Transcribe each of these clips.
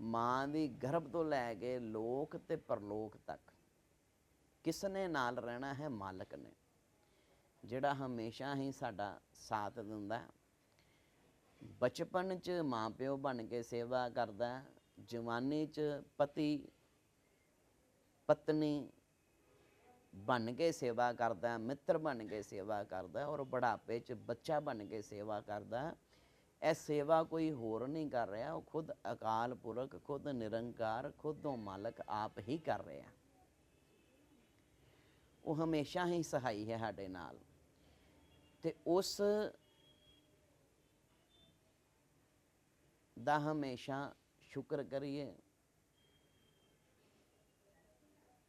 ਮਾਂ ਦੀ ਗਰਭ ਤੋਂ ਲੈ ਕੇ ਲੋਕ ਤੇ ਪਰਲੋਕ ਤੱਕ ਕਿਸ ਨੇ ਨਾਲ ਰਹਿਣਾ ਹੈ? ਮਾਲਕ ਨੇ। ਜਿਹੜਾ ਹਮੇਸ਼ਾ ਹੀ ਸਾਡਾ ਸਾਥ ਦਿੰਦਾ ਬਚਪਨ ਚ ਮਾਪਿਓ ਬਣ ਕੇ ਸੇਵਾ ਕਰਦਾ ਜਵਾਨੀ ਚ ਪਤੀ, ਪਤਨੀ ਬਣ ਕੇ ਸੇਵਾ ਕਰਦਾ ਮਿੱਤਰ ਬਣ ਕੇ ਸੇਵਾ ਕਰਦਾ ਔਰ ਬੁਢਾਪੇ ਚ ਬੱਚਾ ਬਣ ਕੇ ਸੇਵਾ ਕਰਦਾ ਇਹ ਸੇਵਾ ਕੋਈ ਹੋਰ ਨਹੀਂ ਕਰ ਰਿਹਾ, ਉਹ ਖੁਦ ਅਕਾਲ ਪੁਰਖ, ਖੁਦ ਨਿਰੰਕਾਰ, ਖੁਦ ਉਹ ਮਾਲਕ ਆਪ ਹੀ ਕਰ ਰਿਹਾ। ਉਹ ਹਮੇਸ਼ਾ ਹੀ ਸਹਾਈ ਹੈ ਸਾਡੇ ਨਾਲ। ਤੇ ਉਸ ਦਾ ਹਮੇਸ਼ਾ ਸ਼ੁਕਰ ਕਰੀਏ।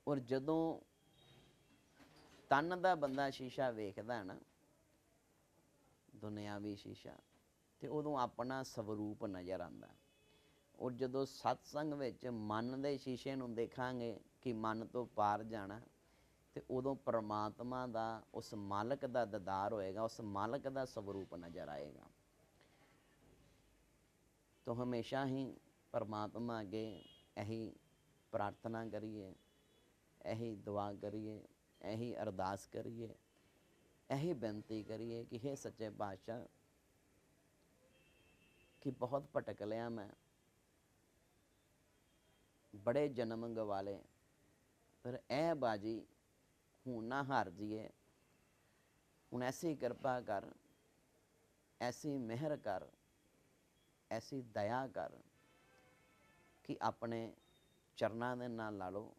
ਔਰ ਜਦੋਂ ਤਨ ਦਾ ਬੰਦਾ ਸ਼ੀਸ਼ਾ ਵੇਖਦਾ ਹੈ ਨਾ, ਦੁਨਿਆਵੀ ਸ਼ੀਸ਼ਾ ਤੇ ਉਦੋਂ ਆਪਣਾ ਸਵਰੂਪ ਨਜ਼ਰ ਆਉਂਦਾ ਹੈ। ਔਰ ਜਦੋਂ ਸਤਸੰਗ ਵਿੱਚ ਮਨ ਦੇ ਸ਼ੀਸ਼ੇ ਨੂੰ ਦੇਖਾਂਗੇ ਕਿ ਮਨ ਤੋਂ ਪਾਰ ਜਾਣਾ, ਤੇ ਉਦੋਂ ਪ੍ਰਮਾਤਮਾ ਦਾ, ਉਸ ਮਾਲਕ ਦਾ ਦਦਾਰ ਹੋਏਗਾ, ਉਸ ਮਾਲਕ ਦਾ ਸਵਰੂਪ ਨਜ਼ਰ ਆਏਗਾ ਤੋ ਹਮੇਸ਼ਾ ਹੀ ਪਰਮਾਤਮਾ ਅੱਗੇ ਇਹੀ ਪ੍ਰਾਰਥਨਾ ਕਰੀਏ, ਇਹੀ ਦੁਆ ਕਰੀਏ, ਇਹੀ ਅਰਦਾਸ ਕਰੀਏ, ਇਹੀ ਬੇਨਤੀ ਕਰੀਏ ਕਿ हे ਸੱਚੇ ਪਾਤਸ਼ਾਹ ਕਿ ਬਹੁਤ ਭਟਕ ਲਿਆ ਮੈਂ। ਬੜੇ ਜਨਮ ਗਵਾਲੇ। ਪਰ ਇਹ ਬਾਜੀ, ਹੁਣ ਨਾ ਹਾਰ ਜੀਏ ਹੁਣ ਐਸੀ ਕਿਰਪਾ ਕਰ, ਐਸੀ ਮਿਹਰ ਕਰ, ਐਸੀ ਦਇਆ ਕਰ ਕਿ ਆਪਣੇ ਚਰਨਾਂ ਦੇ ਨਾਲ ਲਾ ਲਓ।